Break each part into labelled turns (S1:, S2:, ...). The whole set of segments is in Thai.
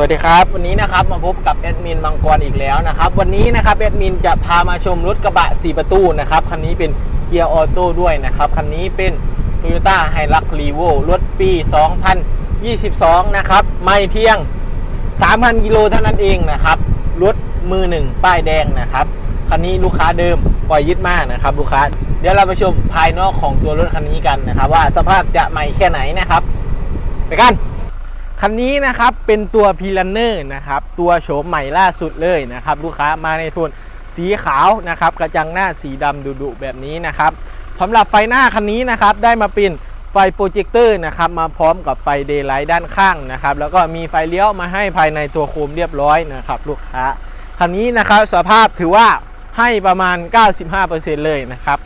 S1: วัสดีครับ วันนี้นะครับมาพบกับแอดมินมังกรอีกแล้วนะครับวันนี้นะครับแอดมินจะพามาชมรถกระบะ 4 ประตูนะครับคันนี้เป็นเกียร์ออโต้ด้วยนะครับคันนี้เป็น Toyota h i l u x r e v o รถปี 2022 นะครับไม่เพียง 3,000 กิโลเท่านั้นเองนะครับรถมือหนึ่งป้ายแดงนะครับคันนี้ลูกค้าเดิมปล่อยยึดมานะครับลูกค้า เดี๋ยวเราไปชมภายนอกของตัวรถคันนี้กันนะครับว่าสภาพจะใหม่แค่ไหนนะครับ ไปกัน คันนี้นะครับเป็นตัวพีลันเนอร์นะครับตัวโฉมใหม่ล่าสุดเลยนะครับลูกค้ามาในโทนสีขาวนะครับกระจังหน้าสีดำดุๆแบบนี้นะครับสำหรับไฟหน้าคันนี้นะครับได้มาเป็นไฟโปรเจคเตอร์นะครับมาพร้อมกับไฟเดย์ไลท์ด้านข้างนะครับแล้วก็มีไฟเลี้ยวมาให้ภายในตัวโคมเรียบร้อยนะครับลูกค้าคันนี้นะครับสภาพถือว่าให้ประมาณ 95%เลยนะครับ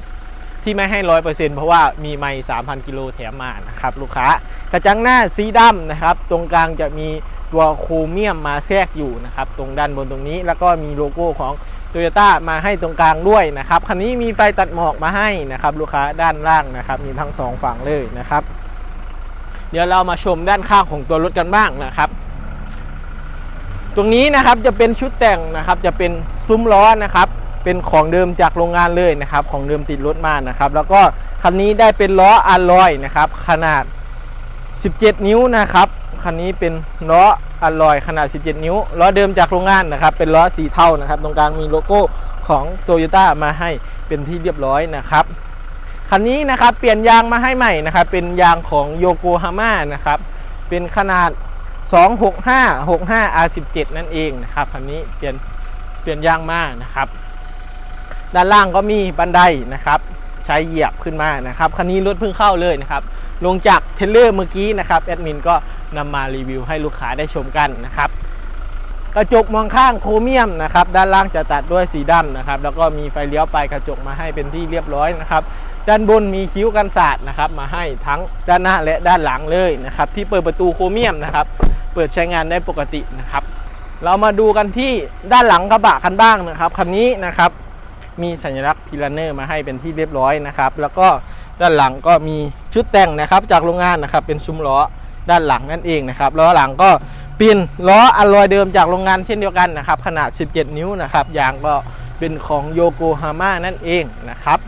S1: ที่ไม่ให้ร้อยเปอร์เซ็นต์เพราะว่ามีไมล์3,000กิโลแถมมานะครับลูกค้ากระจังหน้าสีดำนะครับ ตรงกลางจะมีตัวโครเมียมมาแทรกอยู่นะครับ ตรงด้านบนตรงนี้แล้วก็มีโลโก้ของ t o y ยต้มาให้ตรงกลางด้วยนะครับคันนี้มีไฟตัดหมอกมาให้นะครับลูกค้าด้านล่างนะครับ มีทั้งสองฝั่งเลยนะครับ เดี๋ยวเรามาชมด้านข้างของตัวรถกันบ้างนะครับ ตรงนี้นะครับจะเป็นชุดแต่งนะครับ จะเป็นซุ้มล้อนะครับ เป็นของเดิมจากโรงงานเลยนะครับ ของเดิมติดรถมานะครับ แล้วก็คันนี้ได้เป็นล้ออะลอยนะครับ ขนาด 17 นิ้วนะครับคันนี้เป็นล้ออะลอยขนาด 17 นิ้วล้อเดิมจากโรงงานนะครับ เป็นล้อสีเทานะครับ ตรงกลางมีโลโก้ของโตโยต้ามาให้เป็นที่เรียบร้อยนะครับคันนี้นะครับเปลี่ยนยางมาให้ใหม่นะครับ เป็นยางของโยโกฮาม่านะครับ เป็นขนาด 265 65 R17 นั่นเองนะครับคันนี้เปลี่ยนเปลี่ยนยางมานะครับ ด้านล่างก็มีบันไดนะครับ ใช้เหยียบขึ้นมานะครับคันนี้รถเพิ่งเข้าเลยนะครับลงจากเทรลเลอร์เมื่อกี้นะครับแอดมินก็นำมารีวิวให้ลูกค้าได้ชมกันนะครับกระจกมองข้างโครเมียมนะครับด้านล่างจะตัดด้วยสีดำนะครับแล้วก็มีไฟเลี้ยวปลายกระจกมาให้เป็นที่เรียบร้อยนะครับด้านบนมีคิ้วกันศาสตร์นะครับมาให้ทั้งด้านหน้าและด้านหลังเลยนะครับที่เปิดประตูโครเมียมนะครับเปิดใช้งานได้ปกตินะครับ เรามาดูกันที่ด้านหลังกระบะคันบ้างนะครับคันนี้นะครับ มีสัญลักษณ์พิลเนอร์มาให้เป็นที่เรียบร้อยนะครับ แล้วก็ด้านหลังก็มีชุดแต่งนะครับ จากโรงงานนะครับเป็นซุ้มล้อด้านหลังนั่นเองนะครับล้อหลังก็เปลี่ยนล้ออะลอยเดิมจากโรงงานเช่นเดียวกันนะครับ ขนาด 17 นิ้วนะครับยางก็เป็นของโยโกฮาม่านั่นเองนะครับ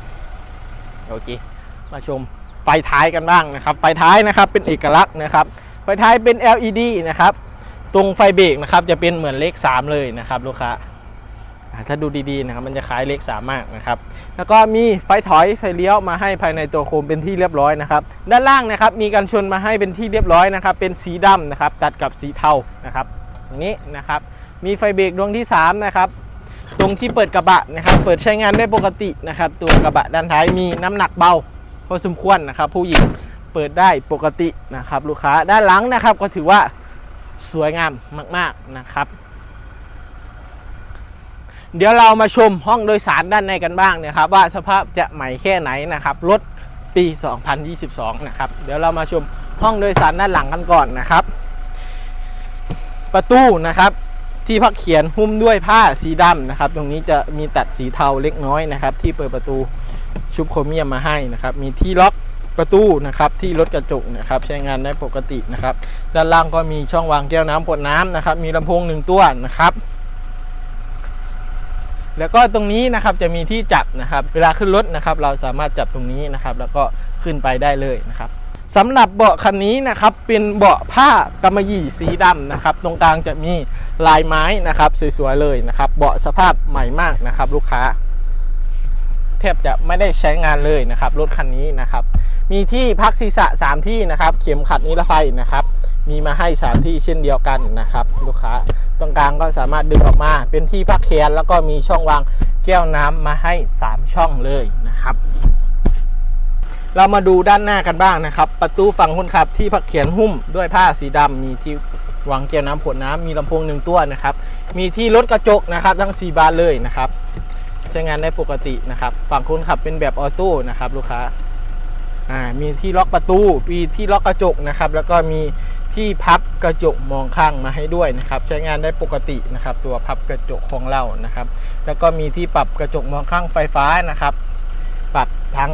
S1: โอเคมาชมไฟท้ายกันบ้างนะครับ ไฟท้ายนะครับเป็นเอกลักษณ์นะครับ ไฟท้ายเป็น LED นะครับ ตรงไฟเบรกนะครับจะเป็นเหมือนเลข 3 เลยนะครับลูกค้า ถ้าดูดีๆนะครับมันจะคล้ายเลขสามมากนะครับแล้วก็มีไฟถอยไฟเลี้ยวมาให้ภายในตัวโคมเป็นที่เรียบร้อยนะครับด้านล่างนะครับมีการชนมาให้เป็นที่เรียบร้อยนะครับเป็นสีดำนะครับตัดกับสีเทานะครับตรงนี้นะครับมีไฟเบรกดวงที่3นะครับตรงที่เปิดกระบะนะครับเปิดใช้งานได้ปกตินะครับตัวกระบะด้านท้ายมีน้ำหนักเบาพอสมควรนะครับ ผู้หญิงเปิดได้ปกตินะครับลูกค้าด้านหลังนะครับก็ถือว่าสวยงามมาก ๆนะครับ เดี๋ยวเรามาชมห้องโดยสารด้านในกันบ้างนะครับ ว่าสภาพจะใหม่แค่ไหนนะครับรถปี 2022 นะครับ เดี๋ยวเรามาชมห้องโดยสารด้านหลังกันก่อนนะครับ ประตูนะครับที่พักเขียนหุ้มด้วยผ้าสีดำนะครับ ตรงนี้จะมีตัดสีเทาเล็กน้อยนะครับ ที่เปิดประตูชุบโครเมียมมาให้นะครับ มีที่ล็อกประตูนะครับที่รถกระจกนะครับใช้งานได้ปกตินะครับ ด้านล่างก็มีช่องวางแก้วน้ำขวดน้ำนะครับ มีลำโพงหนึ่งตัวนะครับ แล้วก็ตรงนี้นะครับจะมีที่จับนะครับ เวลาขึ้นรถนะครับ เราสามารถจับตรงนี้นะครับ แล้วก็ขึ้นไปได้เลยนะครับสำหรับเบาะคันนี้นะครับเป็นเบาะผ้ากำมะหยี่สีดำนะครับ ตรงกลางจะมีลายไม้นะครับสวยๆเลยนะครับ เบาะสภาพใหม่มากนะครับ ลูกค้า แทบจะไม่ได้ใช้งานเลยนะครับรถคันนี้นะครับ มีที่พักศีรษะ 3 ที่นะครับ เข็มขัดนิรภัยนะครับ มีมาให้3ที่เช่นเดียวกันนะครับลูกค้าตรงกลางก็สามารถดึงออกมาเป็นที่พักแขนแล้วก็มีช่องวางแก้วน้ำมาให้ 3 ช่องเลยนะครับ เรามาดูด้านหน้ากันบ้างนะครับ ประตูฝั่งคนขับที่พักเขียนหุ้มด้วยผ้าสีดำมีที่วางแก้วน้ำขวดน้ำมีลำโพงหนึ่งตัวนะครับ มีที่ลดกระจกนะครับทั้ง 4 บานเลยนะครับ ใช้งานได้ปกตินะครับ ฝั่งคนขับเป็นแบบออโต้นะครับ ลูกค้าอ่ามีที่ล็อกประตูมีที่ล็อกกระจกนะครับ แล้วก็มี ที่พับกระจกมองข้างมาให้ด้วยนะครับ ใช้งานได้ปกตินะครับ ตัวพับกระจกของเรานะครับ แล้วก็มีที่ปรับกระจกมองข้างไฟฟ้านะครับ ปรับทั้ง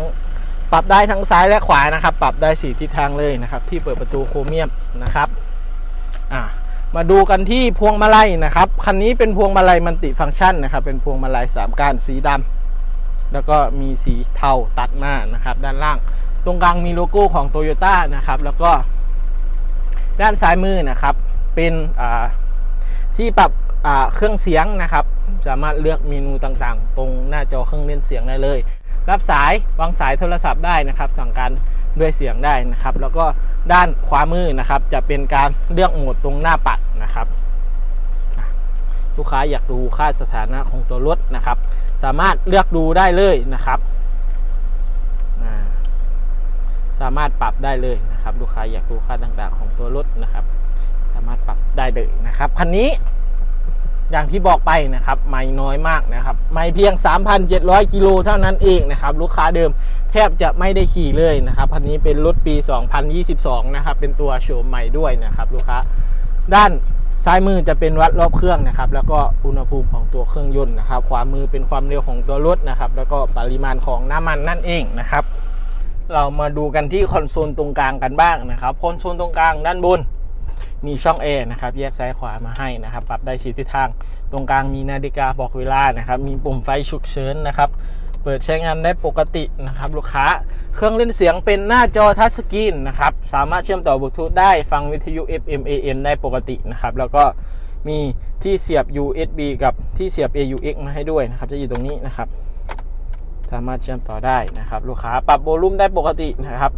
S1: ปรับได้ทั้งซ้ายและขวานะครับ ปรับได้สี่ทิศทางเลยนะครับ ที่เปิดประตูโครเมียมนะครับอ่ามาดูกันที่พวงมาลัยนะครับคันนี้เป็นพวงมาลัยมัลติฟังก์ชันนะครับ เป็นพวงมาลัยสามก้านสีดำแล้วก็มีสีเทาตัดหน้านะครับ ด้านล่าง ตรงกลางมีโลโก้ของโตโยต้านะครับ แล้วก็ ด้านซ้ายมือนะครับ เป็นที่ปรับเครื่องเสียงนะครับ สามารถเลือกเมนูต่างๆ ตรงหน้าจอเครื่องเล่นเสียงได้เลย รับสายวางสายโทรศัพท์ได้นะครับ สั่งการด้วยเสียงได้นะครับ แล้วก็ด้านขวามือนะครับ จะเป็นการเลือกโหมดตรงหน้าปัดนะครับลูกค้าอยากดูค่าสถานะของตัวรถนะครับ สามารถเลือกดูได้เลยนะครับอ่า สามารถปรับได้เลยนะครับ ลูกค้าอยากดูค่าต่างๆ ของตัวรถนะครับ สามารถปรับได้เลยนะครับคันนี้ อย่างที่บอกไปนะครับ ไม่น้อยมากนะครับ ไม่เพียง 3,700 กิโลเท่านั้นเองนะครับ ลูกค้าเดิมแทบจะไม่ได้ขี่เลยนะครับคันนี้เป็นรถปี 2022 นะครับ เป็นตัวโฉมใหม่ด้วยนะครับ ลูกค้าด้านซ้ายมือจะเป็นวัดรอบเครื่องนะครับ แล้วก็อุณหภูมิของตัวเครื่องยนต์นะครับ ขวามือเป็นความเร็วของตัวรถนะครับ แล้วก็ปริมาณของน้ำมันนั่นเองนะครับ เรามาดูกันที่คอนโซลตรงกลางกันบ้างนะครับคอนโซลตรงกลางด้านบน มีช่องแอร์นะครับแยกซ้ายขวามาให้นะครับ ปรับได้สีทิศทาง ตรงกลางมีนาฬิกาบอกเวลานะครับ มีปุ่มไฟฉุกเฉินนะครับเปิดใช้งานได้ปกตินะครับลูกค้า เครื่องเล่นเสียงเป็นหน้าจอทัชสกรีนนะครับ สามารถเชื่อมต่อบลูทูธได้ฟังวิทยุ FM AM ได้ปกตินะครับ แล้วก็มีที่เสียบ USB กับที่เสียบ AUX มาให้ด้วยนะครับ จะอยู่ตรงนี้นะครับ สามารถเชื่อมต่อได้นะครับ ลูกค้าปรับโวลูมได้ปกตินะครับ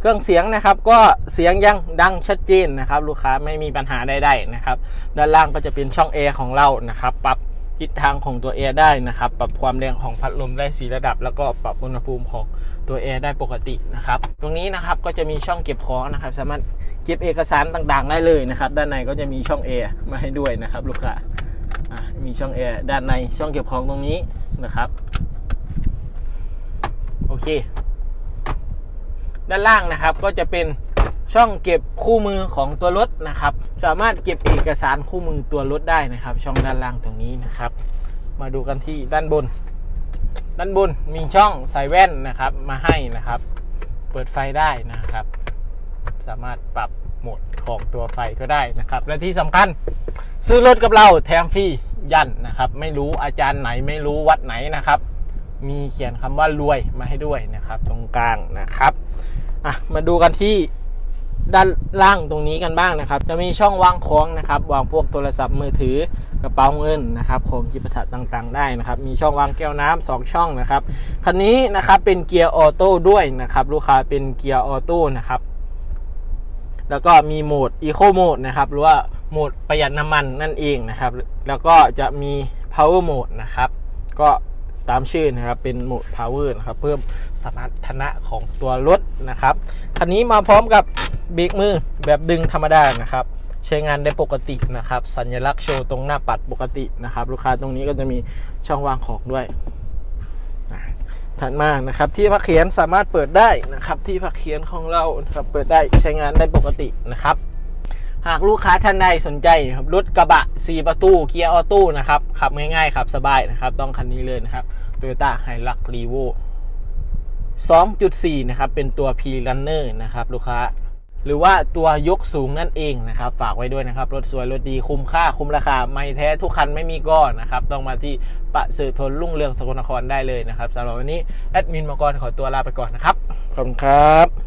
S2: เค
S1: รื่องเสียงนะครับก็เสียงยังดังชัดเจนนะครับ ลูกค้าไม่มีปัญหาใดๆนะครับ ด้านล่างก็จะเป็นช่องแอร์ของเรานะครับ ปรับทิศทางของตัวแอร์ได้นะครับ ปรับความแรงของพัดลมได้สีระดับ แล้วก็ปรับอุณหภูมิของตัวแอร์ได้ปกตินะครับ ตรงนี้นะครับก็จะมีช่องเก็บของนะครับ สามารถเก็บเอกสารต่างๆ ได้เลยนะครับ ด้านในก็จะมีช่องแอร์มาให้ด้วยนะครับ ลูกค้า มีช่องแอร์ด้านในช่องเก็บของตรงนี้นะครับ โอเค ด้านล่างนะครับก็จะเป็นช่องเก็บคู่มือของตัวรถนะครับ สามารถเก็บเอกสารคู่มือตัวรถได้นะครับ ช่องด้านล่างตรงนี้นะครับ มาดูกันที่ด้านบน ด้านบนมีช่องใส่แว่นนะครับมาให้นะครับ เปิดไฟได้นะครับ สามารถปรับโหมดของตัวไฟก็ได้นะครับ และที่สำคัญซื้อรถกับเราแถมฟรียันนะครับ ไม่รู้อาจารย์ไหนไม่รู้วัดไหนนะครับ มีเขียนคำว่ารวยมาให้ด้วยนะครับ ตรงกลางนะครับอะมาดูกันที่ด้านล่างตรงนี้กันบ้างนะครับ จะมีช่องวางของนะครับ วางพวกโทรศัพท์มือถือกระเป๋าเงินนะครับของจิปถะต่างๆ ได้นะครับ มีช่องวางแก้วน้ำสองช่องนะครับ คันนี้นะครับเป็นเกียร์ออโต้ด้วยนะครับ ลูกค้าเป็นเกียร์ออโต้นะครับ แล้วก็มีโหมด Eco Mode นะครับ หรือว่าโหมดประหยัดน้ำมันนั่นเองนะครับ แล้วก็จะมี Power Mode นะครับ ก็ตามชื่อนะครับ เป็นโหมด Power นะครับ เพิ่มสมรรถนะของตัวรถนะครับ คันนี้มาพร้อมกับเบรกมือแบบดึงธรรมดานะครับ ใช้งานได้ปกตินะครับ สัญลักษณ์โชว์ตรงหน้าปัดปกตินะครับ ลูกค้าตรงนี้ก็จะมีช่องวางของด้วย ถัดมานะครับ ที่พักเขียนสามารถเปิดได้นะครับ ที่พักเขียนของเรานะครับเปิดได้ใช้งานได้ปกตินะครับ หากลูกค้าท่านใดสนใจครับรถกระบะ 4 ประตูเกียร์ออโต้นะครับขับง่ายๆขับสบายนะครับ ต้องคันนี้เลยนะครับ Toyota Hilux Revo 2.4 นะครับ เป็นตัว P Runner นะครับ ลูกค้า หรือว่าตัวยกสูงนั่นเองนะครับ ฝากไว้ด้วยนะครับ รถสวยรถดีคุ้มค่าคุ้มราคา ไม่แท้ทุกคันไม่มีก้อนนะครับ ต้องมาที่ประเสริฐพลรุ่งเรืองสกลนครได้เลยนะครับสำหรับวันนี้แอดมินมากรขอตัวลาไปก่อนนะครับ ขอบคุณครับ